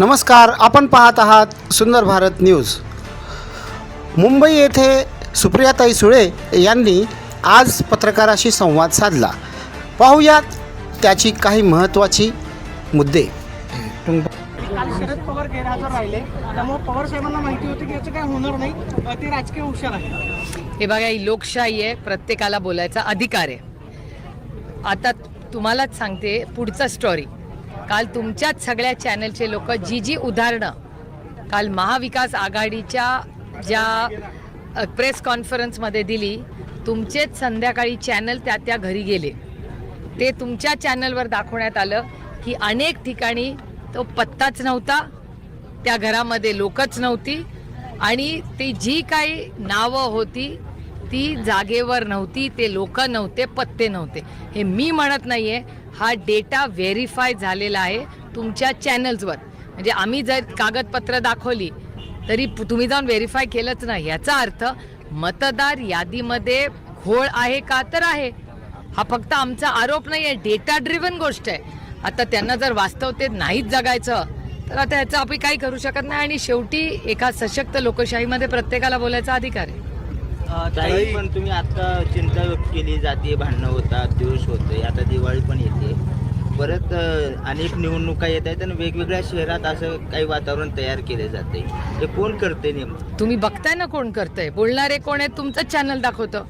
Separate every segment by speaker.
Speaker 1: नमस्कार आपण पाहत आहात सुंदर भारत न्यूज. मुंबई येथे सुप्रियाताई सुळे यांनी आज पत्रकाराशी संवाद साधला. पाहूयात त्याची काही महत्त्वाची मुद्दे.
Speaker 2: काल शरद पवार गैरहजर राहिले. त्यामुळे पवार साहेबांना माहिती होती की याचं काय होणार नाही. अ, ते राजकीय हुशार आहे.
Speaker 3: हे बघा ही लोकशाही आहे. प्रत्येकाला बोलायचा अधिकार आहे. आता तुम्हालाच सांगते पुढचा स्टोरी काल तुमच्याच सगळ्या चॅनलचे लोक जी जी उदाहरणं. काल महाविकास आघाडीच्या ज्या प्रेस कॉन्फरन्समध्ये दिली तुमचेच संध्याकाळी चॅनल त्या त्या घरी गेले. ते तुमच्या चॅनलवर दाखवण्यात आलं की अनेक ठिकाणी तो पत्ताच नव्हता त्या घरामध्ये लोकच नव्हती आणि ती जी काही नावं होती ती जागेवर नव्हती ते लोक नव्हते पत्ते नव्हते. हे मी म्हणत नाही आहे हा डेटा व्हेरीफाय झालेला आहे तुमच्या चॅनल्सवर. म्हणजे आम्ही जर कागदपत्र दाखवली तरी तुम्ही जाऊन व्हेरीफाय केलंच नाही. याचा अर्थ मतदार यादीमध्ये घोळ आहे का तर आहे. हा फक्त आमचा आरोप नाही आहे डेटा ड्रिव्हन गोष्ट आहे. आता त्यांना जर वास्तवतेत नाहीच जगायचं तर आता ह्याचं आपण काही करू शकत नाही आणि शेवटी एका सशक्त लोकशाहीमध्ये प्रत्येकाला बोलायचा अधिकार आहे.
Speaker 4: ताई पण तुम्ही आता चिंता व्यक्त केली जातीय भांडणं होतात दोष होते आता दिवाळी पण येते. परत अनेक निवडणुका येत आहेत आणि वेगवेगळ्या शहरात असं काही वातावरण तयार केले जाते हे कोण करते नेमकं?
Speaker 3: तुम्ही बघताय ना कोण करतंय? बोलणारे कोण आहेत? तुमचंच चॅनल दाखवतं.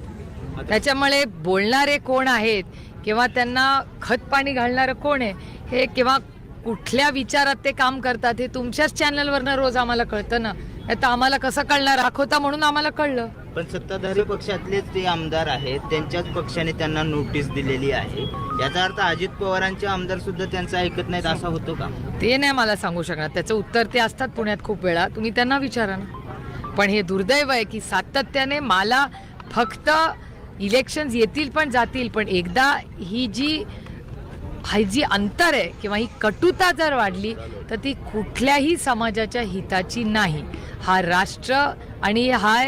Speaker 3: त्याच्यामुळे बोलणारे कोण आहेत किंवा त्यांना खत पाणी घालणारं कोण आहे हे किंवा कुठल्या विचारात ते काम करतात हे तुमच्याच चॅनलवरनं रोज आम्हाला कळतं ना. आता आम्हाला कसं कळणार? दाखवता म्हणून आम्हाला कळलं.
Speaker 4: पण सत्ताधारी पक्षातलेच ते आमदार आहेत त्यांच्याच पक्षाने त्यांना नोटीस दिलेली आहे. याचा अर्थ अजित पवारांचे आमदार सुद्धा त्यांचं ऐकत नाहीत असा होतो का?
Speaker 3: ते नाही मला सांगू शकणार. त्याचं उत्तर ते असतात पुण्यात खूप वेळा. तुम्ही त्यांना विचारा ना. पण हे दुर्दैव आहे की सातत्याने मला फक्त इलेक्शन्स येतील पण जातील पण एकदा ही जी ही जी अंतर आहे किंवा ही कटुता जर वाढली तर ती कुठल्याही समाजाच्या हिताची नाही. हा राष्ट्र आणि हा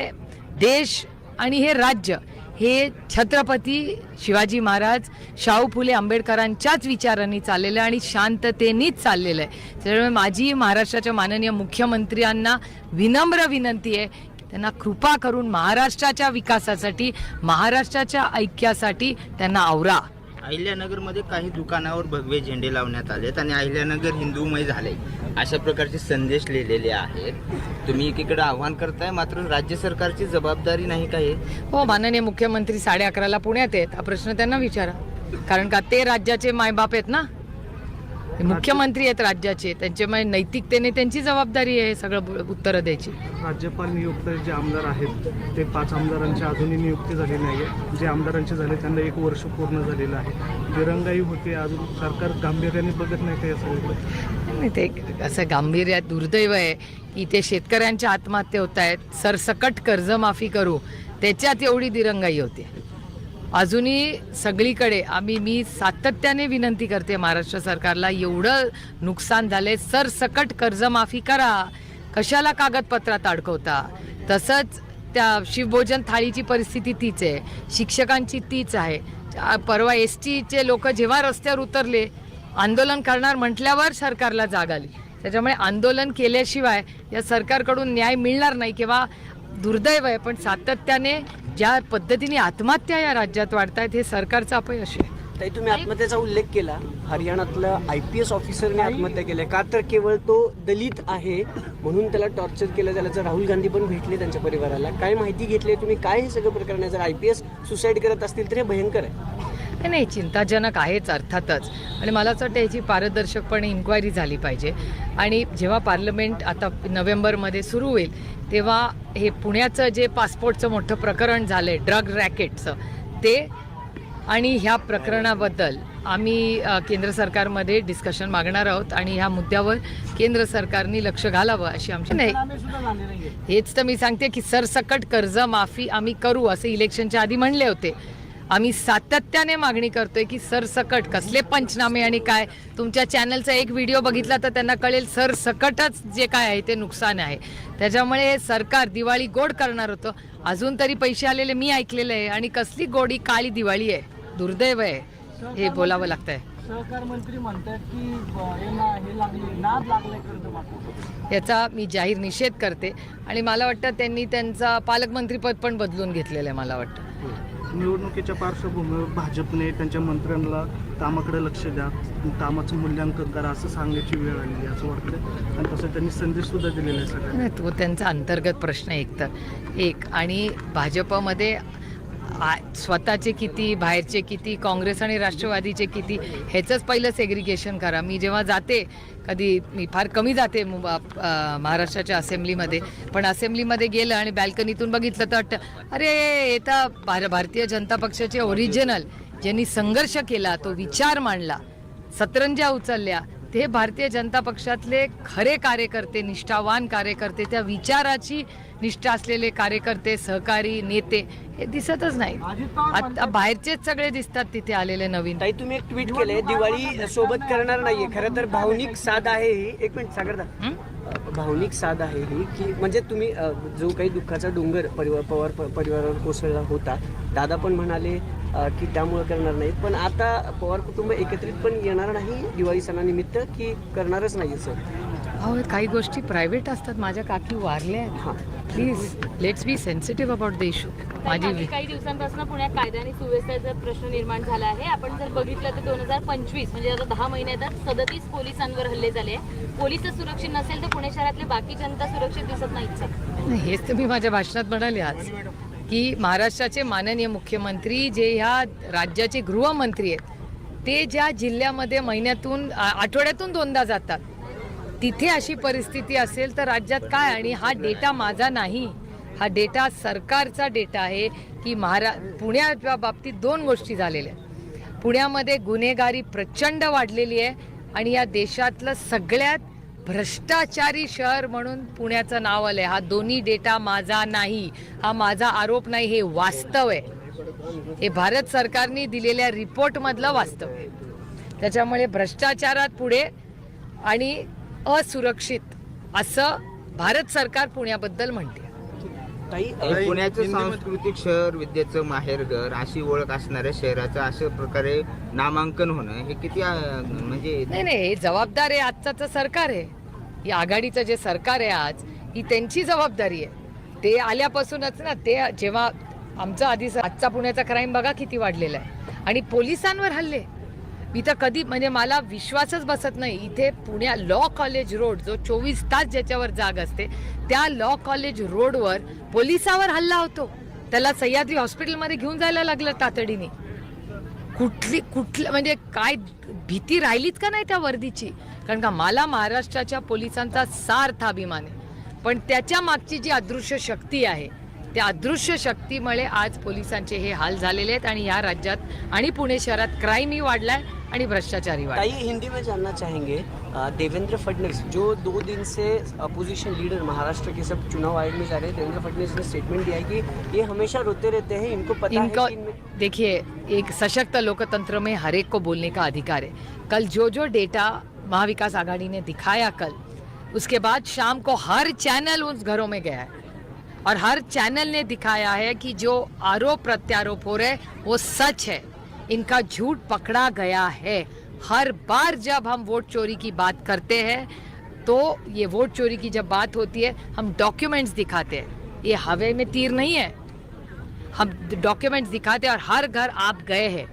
Speaker 3: देश आणि हे राज्य हे छत्रपती शिवाजी महाराज शाहू फुले आंबेडकरांच्याच विचारांनी चाललेलं आहे आणि शांततेनीच चाललेलं आहे. त्यामुळे माझी महाराष्ट्राच्या माननीय मुख्यमंत्र्यांना विनम्र विनंती आहे त्यांना कृपा करून महाराष्ट्राच्या विकासासाठी महाराष्ट्राच्या ऐक्यासाठी त्यांना आवरा.
Speaker 4: अहिल्यानगरमध्ये काही दुकानावर भगवे झेंडे लावण्यात आलेत आणि अहिल्यानगर हिंदूमय झाले. अशा प्रकारचे संदेश लिहिलेले आहेत. तुम्ही एकीकडे आव्हान करताय मात्र राज्य सरकारची जबाबदारी नाही काय
Speaker 3: हो माननीय मुख्यमंत्री साडे अकराला पुण्यात आहेत. हा प्रश्न त्यांना विचारा. कारण का ते राज्याचे मायबाप आहेत ना? मुख्यमंत्री आहेत राज्याचे. त्यांचे मग नैतिकतेने त्यांची जबाबदारी आहे सगळं उत्तरं द्यायची.
Speaker 5: राज्यपाल नियुक्त जे आमदार आहेत ते पाच आमदारांची अजूनही नियुक्ती झाली नाही आहे जे आमदारांचे झाले त्यांना एक वर्ष पूर्ण झालेलं आहे. दिरंगाई होते अजून सरकार गांभीर्याने बघत नाही का या सगळीकडे?
Speaker 3: नाही ते असं गांभीर्यात दुर्दैव आहे की ते शेतकऱ्यांच्या आत्महत्या होत आहेत. सरसकट कर्जमाफी करू. त्याच्यात एवढी दिरंगाई होते. अजूनही सगळीकडे आम्ही मी सातत्याने विनंती करते महाराष्ट्र सरकारला एवढं नुकसान झाले सरसकट कर्जमाफी करा. कशाला कागदपत्रात अडकवता? तसंच त्या शिवभोजन थाळीची परिस्थिती तीच आहे. शिक्षकांची तीच आहे. परवा एस टीचे लोक जेव्हा रस्त्यावर उतरले आंदोलन करणार म्हटल्यावर सरकारला जाग आली. त्याच्यामुळे आंदोलन केल्याशिवाय या सरकारकडून न्याय मिळणार नाही किंवा दुर्दैव आहे पण सातत्याने ज्या पद्धतीने आत्महत्या या राज्यात वाढत आहेत हे सरकारचं अपयश आहे.
Speaker 6: ताई तुम्ही आत्महत्येचा उल्लेख केला. हरियाणातलं आय पी एस ऑफिसरने आत्महत्या केली का तर केवळ तो दलित आहे म्हणून त्याला टॉर्चर केलं त्याला राहुल गांधी पण भेटले त्यांच्या परिवाराला. काय माहिती घेतली तुम्ही? काय हे सगळं प्रकरण आहे? जर आय पी एस सुसाईड करत असतील तर हे भयंकर आहे.
Speaker 3: नाही, नाही चिंताजनक आहेच अर्थातच. आणि मला असं वाटतं याची पारदर्शकपणे इन्क्वायरी झाली पाहिजे. आणि जेव्हा पार्लमेंट आता नोव्हेंबरमध्ये सुरू होईल तेव्हा हे पुण्याचं जे पासपोर्टचं मोठं प्रकरण झालं आहे ड्रग रॅकेटचं ते आणि ह्या प्रकरणाबद्दल आम्ही केंद्र सरकारमध्ये डिस्कशन मागणार आहोत आणि ह्या मुद्द्यावर केंद्र सरकारने लक्ष घालावं अशी आमची नाही. हेच तर मी सांगते की सरसकट कर्ज माफी आम्ही करू असे इलेक्शनच्या आधी म्हणले होते. आम्ही सातत्याने मागणी करतोय की सरसकट कसले पंचनामे आणि काय? तुमच्या चॅनलचा एक व्हिडिओ बघितला तर त्यांना कळेल सरसकटच जे काय आहे ते नुकसान आहे. त्याच्यामुळे हे सरकार दिवाळी गोड करणार होतं. अजून तरी पैसे आलेले मी ऐकलेले आहे आणि कसली गोडी काळी दिवाळी आहे. दुर्दैव आहे. हे बोलावं लागतंय.
Speaker 2: सहकार मंत्री म्हणतात की
Speaker 3: याचा मी जाहीर निषेध करते. आणि मला वाटतं त्यांनी त्यांचा पालकमंत्रीपद पण बदलून घेतलेलं आहे मला वाटतं.
Speaker 5: निवडणुकीच्या पार्श्वभूमीवर भाजपने त्यांच्या मंत्र्यांना कामाकडे लक्ष द्या कामाचं मूल्यांकन करा असं सांगण्याची वेळ आलेली असं वाटतं आणि तसं त्यांनी संदेश सुद्धा दिलेला आहे सगळ्यांना.
Speaker 3: तो त्यांचा अंतर्गत प्रश्न एक तर एक आणि भाजपमध्ये स्वतःचे किती बाहेरचे किती काँग्रेस आणि राष्ट्रवादीचे किती ह्याचंच पहिलं सेग्रिगेशन करा. मी जेव्हा जाते कधी मी फार कमी जाते महाराष्ट्राच्या असेंब्लीमध्ये पण असेंब्लीमध्ये गेलं आणि बॅल्कनीतून बघितलं तर वाटतं अरे हे तर भार भारतीय जनता पक्षाचे ओरिजिनल ज्यांनी संघर्ष केला तो विचार मांडला. सतरंज्या उचलल्या. ते भारतीय जनता पक्षातले खरे कार्यकर्ते निष्ठावान कार्यकर्ते त्या विचाराची निष्ठा असलेले कार्यकर्ते सहकारी नेते हे दिसतच नाही आता बाहेरचेच सगळे दिसतात तिथे आलेले नवीन.
Speaker 6: ताई तुम्ही एक ट्विट केलंय दिवाळी सोबत करणार नाहीये. खरं तर भावनिक साध आहे ही. एक मिनिट सागरदा
Speaker 3: हं?
Speaker 6: भावनिक साध आहे ही की म्हणजे तुम्ही अ, जो काही दुःखाचा डोंगर परिवार पवार प- परिवारावर कोसळला होता दादा पण म्हणाले की त्यामुळे करणार नाहीत. पण आता पवार कुटुंब एकत्रित पण येणार नाही दिवाळी सणानिमित्त की करणारच नाही सर
Speaker 3: अहो हे काही गोष्टी प्रायव्हेट असतात. माझ्या काकी वारल्या
Speaker 6: हां.
Speaker 3: Please let's be sensitive about the issue माझी
Speaker 7: काही दिवसांपासून पुण्यात कायदा आणि सुव्यवस्थेचा प्रश्न निर्माण झाला आहे आपण जर बघितलं तर दोन हजार पंचवीस म्हणजे आता दहा महिन्यात सदतीस पोलिसांवर हल्ले झाले पोलीसच सुरक्षित नसेल तर पुणे शहरातली बाकी जनता सुरक्षित दिसत नाहीच
Speaker 3: हेच तर मी माझ्या भाषणात म्हणाले आज. की महाराष्ट्राचे माननीय मुख्यमंत्री जे ह्या राज्याचे गृहमंत्री आहेत ते ज्या जिल्ह्यामध्ये महिन्यातून आठवड्यातून दोनदा जातात तिथे अशी परिस्थिती असेल तर राज्यात काय आणि हा डेटा माझा नाही हा डेटा सरकारचा डेटा आहे की महारा पुण्याच्या बाबतीत दोन गोष्टी झालेल्या आहेत. पुण्यामध्ये गुन्हेगारी प्रचंड वाढलेली आहे आणि या देशातलं सगळ्यात भ्रष्टाचारी शहर म्हणून पुण्याचं नाव आलंय. हा दोन्ही डेटा माझा नाही हा माझा आरोप नाही हे वास्तव आहे. हे भारत सरकारने दिलेल्या रिपोर्टमधलं वास्तव आहे. त्याच्यामुळे भ्रष्टाचारात पुढे आणि असुरक्षित असं भारत सरकार पुण्याबद्दल म्हणते.
Speaker 6: ताई अ,
Speaker 4: एक पुण्याचं सांस्कृतिक शहर विद्येचं माहेरघर अशी ओळख असणाऱ्या शहराचं अशा प्रकारे नामांकन होणं हे किती अं, म्हणजे
Speaker 3: नाही नाही हे जबाबदार आहे आजचाचं सरकार आहे. ही आघाडीचं जे सरकार आहे आज ही त्यांची जबाबदारी आहे. ते आल्यापासूनच ना ते जेव्हा आमचं आधी आजचा पुण्याचा क्राईम बघा किती वाढलेला आहे. आणि पोलिसांवर हल्ले. मी तर कधी म्हणजे मला विश्वासच बसत नाही. इथे पुण्या लॉ कॉलेज रोड जो चोवीस तास ज्याच्यावर जाग असते त्या लॉ कॉलेज रोडवर पोलिसावर हल्ला होतो. त्याला सह्याद्री हॉस्पिटलमध्ये घेऊन जायला लागलं तातडीने. कुठली कुठलं म्हणजे काय भीती राहिलीच का नाही त्या वर्दीची? कारण का मला महाराष्ट्राच्या पोलिसांचा सार्थ अभिमान आहे. पण त्याच्या मागची जी अदृश्य शक्ती आहे त्या अदृश्य शक्तीमुळे आज पोलिसांचे हे हाल झालेले आहेत आणि ह्या राज्यात आणि पुणे शहरात क्राईमही वाढलाय आणि भ्रष्टाचारही वाढलाय.
Speaker 6: ताई हिंदी में जानना चाहेंगे देवेंद्र फडणवीस जो दो दिन से अपोजिशन लीडर महाराष्ट्र के सब चुनाव आयोग में जा रहे हैं देवेंद्र फडणवीस ने स्टेटमेंट दिया है कि ये हमेशा रोते रहते हैं इनको पता
Speaker 3: इनको
Speaker 6: है इनमें
Speaker 3: देखिए एक सशक्त लोकतंत्र में हर एक को बोलने का अधिकार है। कल जो जो डेटा महाविकास आघाड़ी ने दिखाया कल उसके बाद शाम को हर चैनल उस घरों में गया है। और हर चैनल ने दिखाया है कि जो आरोप प्रत्यारोप हो रहे वो सच है। इनका झूठ पकड़ा गया है। हर बार जब हम वोट चोरी की बात करते हैं तो ये वोट चोरी की जब बात होती है, हम डॉक्यूमेंट्स दिखाते हैं। ये हवा में तीर नहीं है। हम डॉक्यूमेंट्स दिखाते हैं और हर घर आप गए हैं।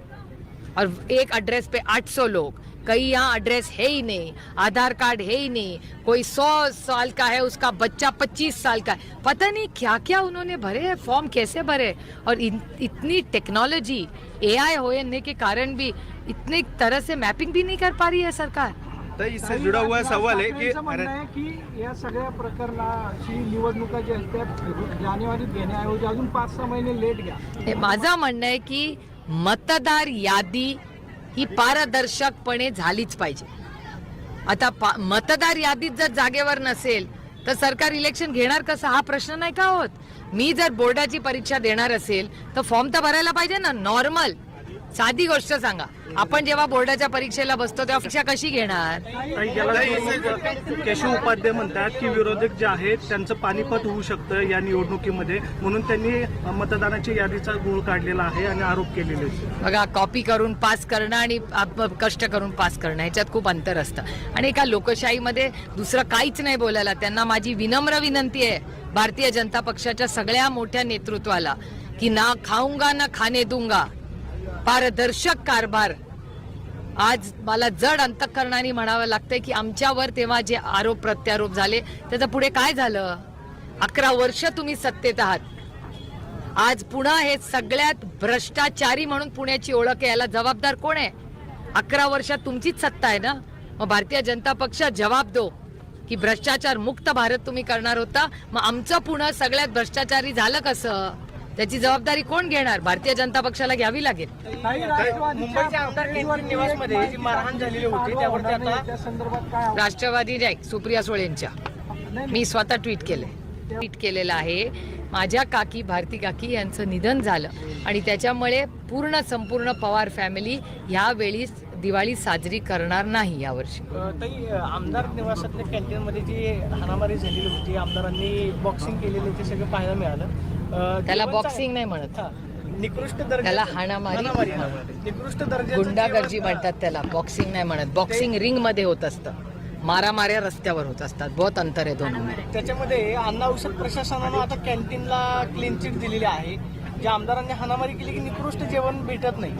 Speaker 3: और एक एड्रेस पे 800 लोग। कई यहाँ एड्रेस है ही नहीं। आधार कार्ड है ही नहीं। कोई सौ साल का है उसका बच्चा 25 साल का है। पता नहीं क्या क्या उन्होंने भरे हैं फॉर्म कैसे भरे और इन, इतनी टेक्नोलॉजी एआई होने के कारण भी इतने तरह से मैपिंग भी नहीं कर पा रही है सरकार।
Speaker 5: तर इससे जुड़ा हुआ सवाल है कि
Speaker 2: म्हणणं आहे की या सगळ्या प्रकरणाची निवडणुका जानेवारीत घेण्याऐवजी अजून पाच सहा महिने लेट घ्या.
Speaker 3: हे माझं म्हणणं आहे की मतदार यादी ही पारदर्शकपणे झालीच पाहिजे. आता पा मतदार यादीत जर जागेवर नसेल तर सरकार इलेक्शन घेणार कसं? हा प्रश्न नाही का होत? मी जर बोर्डाची परीक्षा देणार असेल तर फॉर्म तर भरायला पाहिजे ना? नॉर्मल साधी गोष्ट सांगा. आपण जेव्हा बोर्डाच्या परीक्षेला बसतो तेव्हा परीक्षा कशी घेणार?
Speaker 5: केशव उपाध्याय म्हणतात की विरोधक जे आहेत त्यांचं पानिपत होऊ शकतं या निवडणुकीमध्ये. म्हणून त्यांनी मतदानाची यादीचा गोळ काढलेला आहे आणि आरोप केलेले आहेत.
Speaker 3: बघा कॉपी करून पास करणं आणि आप- कष्ट करून पास करणं ह्याच्यात खूप अंतर असतं. आणि एका लोकशाहीमध्ये दुसरं काहीच नाही बोलायला. त्यांना माझी विनम्र विनंती आहे भारतीय जनता पक्षाच्या सगळ्या मोठ्या नेतृत्वाला की ना खाऊंगा ना खाणे दूंगा. पारदर्शक कारभार. आज मला जड अंतकरणाने म्हणावं लागतंय की आमच्यावर तेव्हा जे आरोप प्रत्यारोप झाले त्याचं पुढे काय झालं? अकरा वर्ष तुम्ही सत्तेत आहात. आज पुन्हा हे सगळ्यात भ्रष्टाचारी म्हणून पुण्याची ओळख आहे याला जबाबदार कोण आहे? अकरा वर्षात तुमचीच सत्ता आहे ना? मग भारतीय जनता पक्ष जबाब दो की भ्रष्टाचार मुक्त भारत तुम्ही करणार होता. मग आमचं पुन्हा सगळ्यात भ्रष्टाचारी झालं कसं? त्याची जबाबदारी कोण घेणार? भारतीय जनता पक्षाला घ्यावी लागेल.
Speaker 2: मुंबईच्या आमदार कॅन्टीन निवासमध्ये जी मारहाण झालेली होती त्यावरती आता
Speaker 6: त्या संदर्भात काय
Speaker 3: राष्ट्रवादी नाही सुप्रिया सुळेंच्या. मी स्वतः ट्विट केलंय. ट्विट केलेलं आहे माझ्या काकी भारती काकी यांचं निधन झालं आणि त्याच्यामुळे पूर्ण संपूर्ण पवार फॅमिली यावेळी दिवाळी साजरी करणार नाही यावर्षी.
Speaker 2: आमदार निवासातल्या कॅन्टीनमध्ये जी हाणामारी झालेली होती आमदारांनी बॉक्सिंग केलेली ते सगळं पाहायला मिळालं.
Speaker 3: त्याला बॉक्सिंग नाही म्हणत.
Speaker 2: निकृष्ट दर्जा
Speaker 3: त्याला हाणामारी
Speaker 2: निकृष्ट दर्जाचं
Speaker 3: गुंडागर्जी म्हणतात त्याला. बॉक्सिंग नाही म्हणत. बॉक्सिंग रिंगमध्ये होत असतं. मारामाऱ्या रस्त्यावर होत असतात. बहुत अंतर आहे दोन
Speaker 2: त्याच्यामध्ये अन्न औषध प्रशासनानं आता कॅन्टीनला क्लीन चिट दिलेली आहे. ज्या आमदारांनी हाणामारी केली की निकृष्ट जेवण भेटत नाही.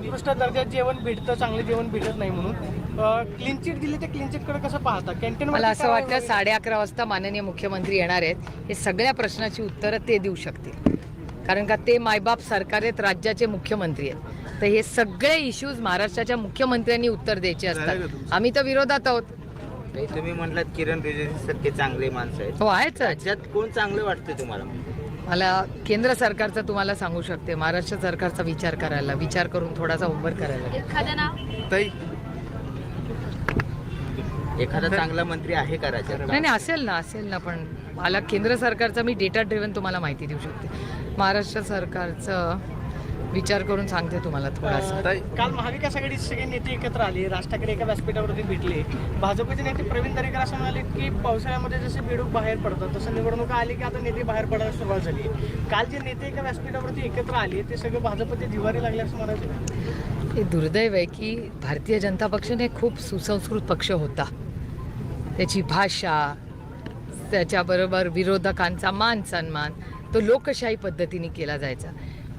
Speaker 2: निकृष्ट दर्जात जेवण भेटतं चांगलं जेवण भेटत नाही म्हणून. क्लीन चिट दिली ते क्लीन चिटकडे कसं पाहता? कॅन्टीन
Speaker 3: मला असं वाटतं साडे अकरा वाजता माननीय मुख्यमंत्री येणार आहेत. हे सगळ्या प्रश्नाची उत्तरं ते देऊ शकतील. कारण का ते मायबाप सरकार आहेत राज्याचे मुख्यमंत्री आहेत. तर हे सगळे इश्यूज महाराष्ट्राच्या मुख्यमंत्र्यांनी उत्तर द्यायचे असतात. आम्ही तर विरोधात आहोत.
Speaker 4: तुम्ही म्हटलात किरण रिजिजू सारखे चांगले माणसं आहेत.
Speaker 3: हो आहेच. आहे.
Speaker 4: राज्यात कोण चांगलं वाटतं तुम्हाला?
Speaker 3: मला केंद्र सरकारचं तुम्हाला सांगू शकते. महाराष्ट्र सरकारचा विचार करायला विचार करून थोडासा होमवर्क करायला.
Speaker 7: एखादं नाव?
Speaker 5: ताई
Speaker 4: एखादा चांगला मंत्री आहे का राज्यात?
Speaker 3: नाही नाही असेल ना असेल ना पण मला केंद्र सरकारचा मी डेटा ड्रिव्हन तुम्हाला माहिती देऊ शकते. महाराष्ट्र सरकारचं विचार करून सांगते तुम्हाला थोडासा.
Speaker 2: काल महाविकास आघाडीचे सगळे नेते एकत्र आले राज ठाकरे एका व्यासपीठावरती भेटले. भाजपचे नेते प्रवीण दरेकर असं म्हणाले की पावसाळ्यामध्ये जसे बेडूक बाहेर पडतात तसं निवडणुका आली की आता नेते बाहेर पडायला सुरुवात झाली. काल जे नेते एका व्यासपीठावरती एकत्र आले ते सगळे भाजपचे दिवारी लागले असं म्हणायचं
Speaker 3: हे दुर्दैव आहे की भारतीय जनता पक्षाने खूप सुसंस्कृत पक्ष होता. त्याची भाषा त्याच्याबरोबर विरोधकांचा मान सन्मान तो लोकशाही पद्धतीने केला जायचा.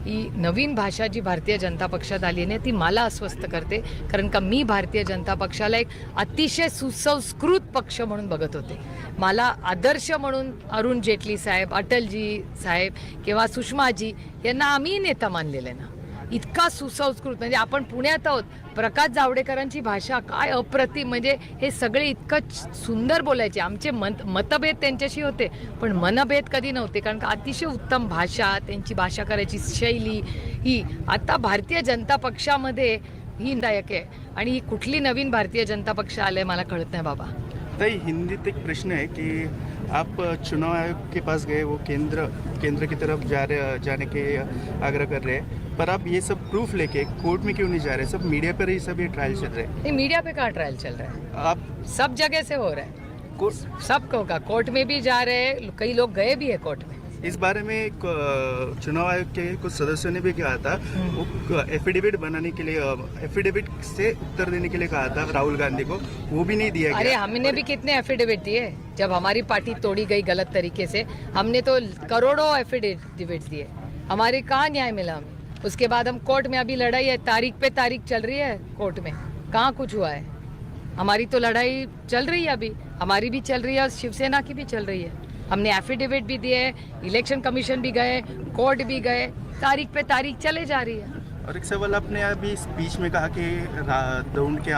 Speaker 3: ही नवीन भाषा जी भारतीय जनता पक्षात आली ना ती मला अस्वस्थ करते. कारण का मी भारतीय जनता पक्षाला एक अतिशय सुसंस्कृत पक्ष म्हणून बघत होते. मला आदर्श म्हणून अरुण जेटली साहेब अटलजी साहेब किंवा सुषमाजी यांना आम्ही नेता मानलेले ना. इतका सुसंस्कृत म्हणजे आपण पुण्यात आहोत प्रकाश जावडेकरांची भाषा काय अप्रतिम म्हणजे हे सगळे इतकं सुंदर बोलायचे. आमचे मत मतभेद त्यांच्याशी होते पण मनभेद कधी नव्हते कारण का अतिशय उत्तम भाषा त्यांची भाषा करायची शैली ही. आता भारतीय जनता पक्षामध्ये ही दायक आहे आणि ही कुठली नवीन भारतीय जनता पक्ष आलंय मला कळत नाही बाबा.
Speaker 8: ताई हिंदीत एक प्रश्न है कि आप चुनाव आयोग के पास गए वो केंद्र केंद्र की तरफ जा रहे जाने के आग्रह कर रहे हैं. पर आप ये सब प्रूफ लेके कोर्ट में क्यों नहीं जा रहे? सब मीडिया पर ही सब ये ट्रायल चल रहे
Speaker 3: ये मीडिया पे कहाँ ट्रायल चल रहा है?
Speaker 8: आप
Speaker 3: सब जगह से हो रहा है।
Speaker 8: कोर्ट
Speaker 3: सबको का। कोर्ट में भी जा रहे हैं कई लोग गए भी है कोर्ट में।
Speaker 8: इस बारे में चुनाव आयोग के कुछ सदस्यों ने भी कहा था। वो एफिडेविट बनाने के लिए एफिडेविट से उत्तर देने के लिए कहा था राहुल गांधी को। वो भी नहीं दिया
Speaker 3: अरे
Speaker 8: गया।
Speaker 3: हमने भी कितने एफिडेविट दिए? जब हमारी पार्टी तोड़ी गई गलत तरीके से हमने तो करोड़ों एफिडेविट दिए। हमारे कहाँ न्याय मिला हमें? उसके बाद हम कोर्ट में अभी लड़ाई है, तारीख पे तारीख चल रही है कोर्ट में। कहाँ कुछ हुआ है? हमारी तो लड़ाई चल रही है अभी। हमारी भी चल रही है और शिवसेना की भी चल रही है। हमने एफिडेविट भी दिए इलेक्शन कमीशन भी गए कोर्ट भी गए, तारीख पे तारीख चले जा रही है।
Speaker 8: और एक सवाल, आपने अभी स्पीच में कहा कि दौड़ के